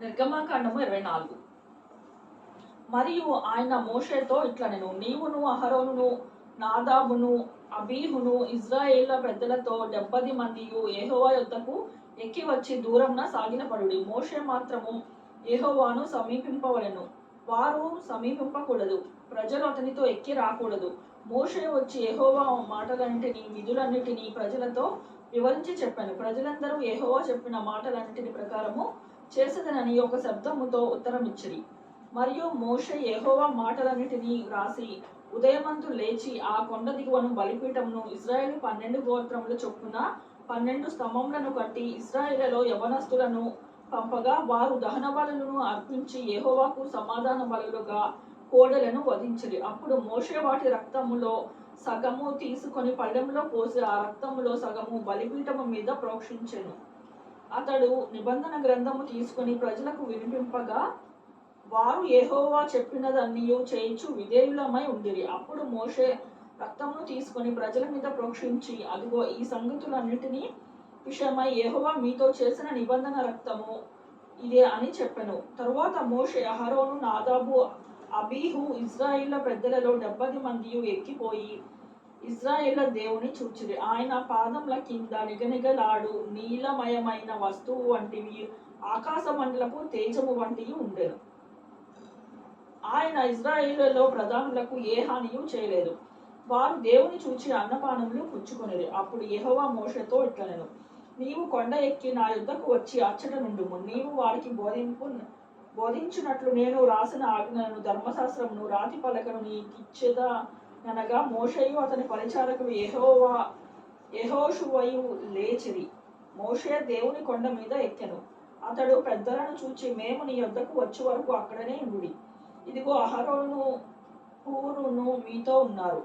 నిర్గమాకాండము ఇరవై నాలుగు. మరియు ఆయన మోషేతో ఇట్లా నేను నీవును అహరోనును నాదాబును అబీహును ఇజ్రాయేళ్ళ పెద్దలతో డెబ్బది మంది ఏహోవా యొద్దకు ఎక్కి వచ్చి దూరంన సాగినపడుడి. మోషే మాత్రము ఏహోవాను సమీపింపవలెను. వారు సమీపింపకూడదు. ప్రజలు అతనితో ఎక్కి రాకూడదు. మోషే వచ్చి ఏహోవా మాటలన్నిటిని విధులన్నిటినీ ప్రజలతో వివరించి చెప్పాను. ప్రజలందరూ ఏహోవా చెప్పిన మాటలన్నిటిని ప్రకారము చేసేదనని ఒక శబ్దముతో ఉత్తరమిచ్చిరి. మరియు మోష యహోవా మాటలన్నిటినీ వ్రాసి ఉదయమంతు లేచి ఆ కొండ దిగువను బలిపీఠమును ఇజ్రాయేల్ పన్నెండు గోత్రముల చొప్పున పన్నెండు స్తంభములను కట్టి ఇజ్రాయేలలో యవనస్తులను పంపగా వారు దహన బలులను అర్పించి యహోవాకు సమాధాన బలులుగా కోడలను వధించిరి. అప్పుడు మోషే వాటి రక్తములో సగము తీసుకొని పళ్ళెంలో పోసి ఆ రక్తములో సగము బలిపీఠము మీద ప్రోక్షించెను. అతడు నిబంధన గ్రంథము తీసుకొని ప్రజలకు వినిపింపగా వారు ఏహోవా చెప్పినదన్నీయు చేయించు విధేయులమై ఉండిరి. అప్పుడు మోషే రక్తమును తీసుకొని ప్రజల మీద ప్రోక్షించి అదిగో ఈ సంగతులన్నిటినీ విషయమై ఏహోవా మీతో చేసిన నిబంధన రక్తము ఇదే అని చెప్పాను. తరువాత మోషే అహరోను నాదాబు అబీహు ఇజ్రాయిల్ల పెద్దలలో డెబ్బది మందియు ఎక్కిపోయి ఇజ్రాయేళ్ళ దేవుని చూచిరి. ఆయన పాదముల కింద నిగనిగలాడు. నీలమయమైన వస్తువు వంటివి ఆకాశ మండలపు తేజము వంటివి ఉండెను. ఆయన ఇజ్రాయేలులో ప్రధానులకు ఏ హానియు చేయలేదు. వారు దేవుని చూచి అన్నపానములు పుచ్చుకొనిరు. అప్పుడు యహోవా మోషతో ఇట్లనెను నీవు కొండ ఎక్కి నా యుద్ధకు వచ్చి అచ్చట నుండుము. నీవు వారికి బోధింపు బోధించినట్లు నేను రాసిన ఆజ్ఞలను ధర్మశాస్త్రమును రాతి పలకను నీకిచ్చేదా? అనగా మోషయు అతని పరిచారకులు ఎహోవా ఎహోషువయు లేచిరి. మోషే దేవుని కొండ మీద ఎక్కెను. అతడు పెద్దలను చూచి మేము నీ యొద్దకు వచ్చే వరకు అక్కడనే ఉండి ఇదిగో అహరోను పూరును మీతో ఉన్నారు.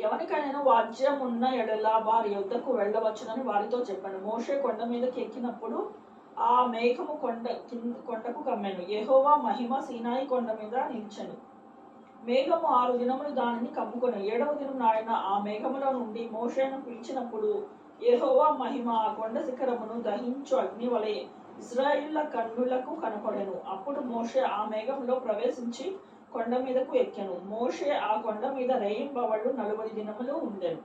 ఎవరికైనా వాద్యం ఉన్న ఎడల వారి యొద్దకు వెళ్ళవచ్చునని వారితో చెప్పాను. మోషే కొండ మీదకి ఎక్కినప్పుడు ఆ మేఘము కొండ కింద కొండకు కమ్మాను. ఎహోవా మహిమ సీనాయి కొండ మీద నిలిచాను. మేఘము ఆరు దినములు దానిని కమ్ముకొని. ఏడవ దినం ఆయన ఆ మేఘములో నుండి మోషేను పిలిచినప్పుడు యెహోవా మహిమ ఆ కొండ శిఖరమును దహించు అగ్ని వలె ఇజ్రాయిల్ల కన్నులకు కనపడెను. అప్పుడు మోషే ఆ మేఘంలో ప్రవేశించి కొండ మీదకు ఎక్కెను. మోషే ఆ కొండ మీద రేయింబవళ్ళు నలుబది దినములు ఉండెను.